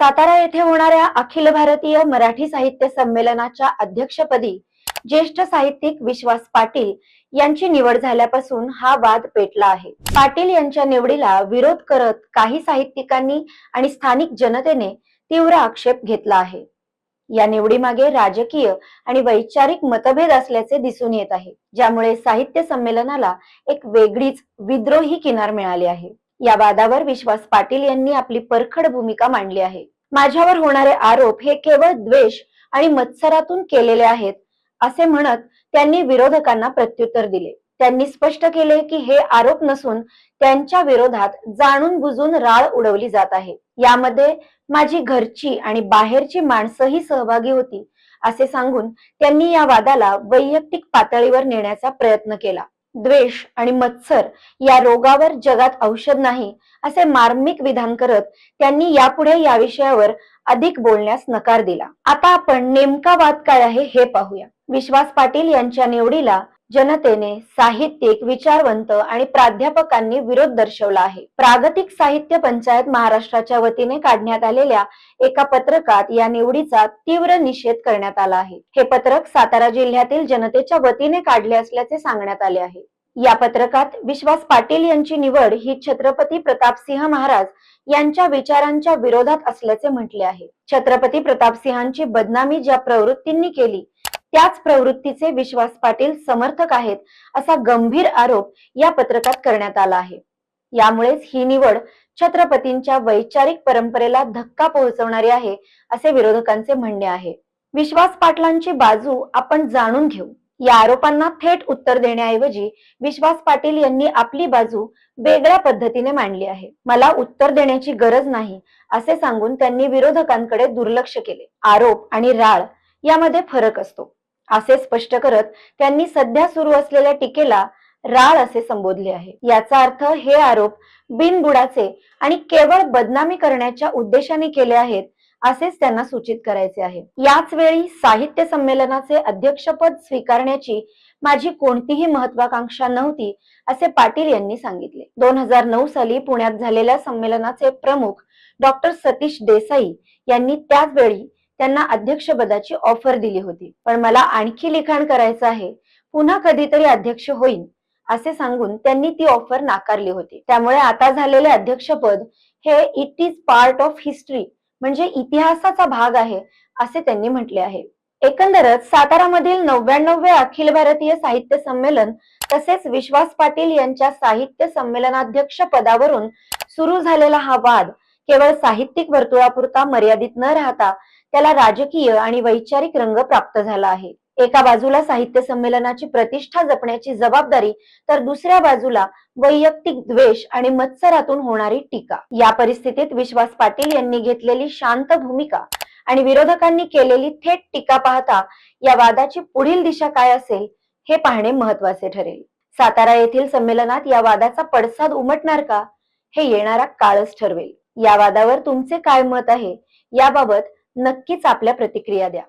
सातारा येथे होणाऱ्या अखिल भारतीय मराठी साहित्य संमेलनाच्या अध्यक्षपदी ज्येष्ठ साहित्यिक विश्वास पाटील यांची निवड झाल्यापासून हा वाद पेटला आहे. पाटील यांच्या निवडीला विरोध करत काही साहित्यिकांनी आणि स्थानिक जनतेने तीव्र आक्षेप घेतला आहे. या निवडीमागे राजकीय आणि वैचारिक मतभेद असल्याचे दिसून येत आहे ज्यामुळे साहित्य संमेलनाला एक वेगळीच विद्रोही किनार मिळाली आहे. या वादावर विश्वास पाटील यांनी आपली परखड भूमिका मांडली आहे. माझ्यावर होणारे आरोप हे केवळ द्वेष आणि मत्सरातून केलेले आहेत असे म्हणत त्यांनी विरोधकांना प्रत्युत्तर दिले. त्यांनी स्पष्ट केले की हे आरोप नसून त्यांच्या विरोधात जाणून बुजून राळ उडवली जात आहे. यामध्ये माझी घरची आणि बाहेरची माणसंही सहभागी होती असे सांगून त्यांनी या वादाला वैयक्तिक पातळीवर नेण्याचा प्रयत्न केला. द्वेष आणि मत्सर या रोगावर जगात औषध नाही असे मार्मिक विधान करत त्यांनी यापुढे या विषयावर अधिक बोलण्यास नकार दिला. आता आपण नेमका वाद काय आहे हे पाहूया. विश्वास पाटील यांच्या निवडीला जनतेने साहित्यिक विचारवंत आणि प्राध्यापकांनी विरोध दर्शवला आहे. प्रागतिक साहित्य पंचायत महाराष्ट्राच्या वतीने काढण्यात आलेल्या एका पत्रकात या निवडीचा तीव्र निषेध करण्यात आला आहे. हे पत्रक सातारा जिल्ह्यातील जनतेच्या वतीने काढले असल्याचे सांगण्यात आले आहे. या पत्रकात विश्वास पाटील यांची निवड ही छत्रपती प्रतापसिंह महाराज यांच्या विचारांच्या विरोधात असल्याचे म्हटले आहे. छत्रपती प्रतापसिंहांची बदनामी ज्या प्रवृत्तींनी केली त्याच प्रवृत्तीचे विश्वास पाटील समर्थक आहेत असा गंभीर आरोप या पत्रकात करण्यात आला आहे. यामुळेच ही निवड छत्रपतींच्या वैचारिक परंपरेला धक्का पोहोचवणारी आहे असे विरोधकांचे म्हणणे आहे. विश्वास पाटलांची बाजू आपण जाणून घेऊ. या आरोपांना थेट उत्तर देण्याऐवजी विश्वास पाटील यांनी आपली बाजू वेगळ्या पद्धतीने मांडली आहे. मला उत्तर देण्याची गरज नाही असे सांगून त्यांनी विरोधकांकडे दुर्लक्ष केले. आरोप आणि राळ यामध्ये फरक असतो. असे स्पष्ट करत त्यांनी सध्या सुरू असलेल्या टीकेला राळ असे संबोधले आहे. याचा अर्थ हे आरोप बिनबुडाचे आणि केवळ बदनामी करण्याच्या उद्देशाने केले आहेत असेच त्यांना सूचित करायचे आहे. याच वेळी साहित्य संमेलनाचे अध्यक्षपद स्वीकारण्याची माझी कोणतीही महत्वाकांक्षा नव्हती असे पाटील यांनी सांगितले. दोन हजार नऊ साली पुण्यात झालेल्या संमेलनाचे प्रमुख डॉक्टर सतीश देसाई यांनी त्याच वेळी त्यांना अध्यक्षपदाची ऑफर दिली होती. पण मला आणखी लिखाण करायचं आहे. पुन्हा कधीतरी अध्यक्ष होईन असे सांगून त्यांनी ती ऑफर नाकारली होती. त्यामुळे आता झालेले अध्यक्षपद हे it is part of history म्हणजे इतिहासाचा भाग आहे असे त्यांनी म्हटले आहे. एकंदरच सातारामधील नव्याण्णवे अखिल भारतीय साहित्य संमेलन तसेच विश्वास पाटील यांच्या साहित्य संमेलनाध्यक्ष पदावरून सुरू झालेला हा वाद केवळ साहित्यिक वर्तुळापुरता मर्यादित न राहता त्याला राजकीय आणि वैचारिक रंग प्राप्त झाला आहे. एका बाजूला साहित्य संमेलनाची प्रतिष्ठा जपण्याची जबाबदारी तर दुसऱ्या बाजूला वैयक्तिक द्वेष आणि मत्सरातून होणारी टीका. या परिस्थितीत विश्वास पाटील यांनी घेतलेली शांत भूमिका आणि विरोधकांनी केलेली थेट टीका पाहता या वादाची पुढील दिशा काय असेल हे पाहणे महत्त्वाचे ठरेल. सातारा येथील संमेलनात या वादाचा पडसाद उमटणार का हे येणारा काळच ठरवेल. या वादावर तुमचे काय मत आहे? याबाबत नक्कीच आपल्या प्रतिक्रिया द्या.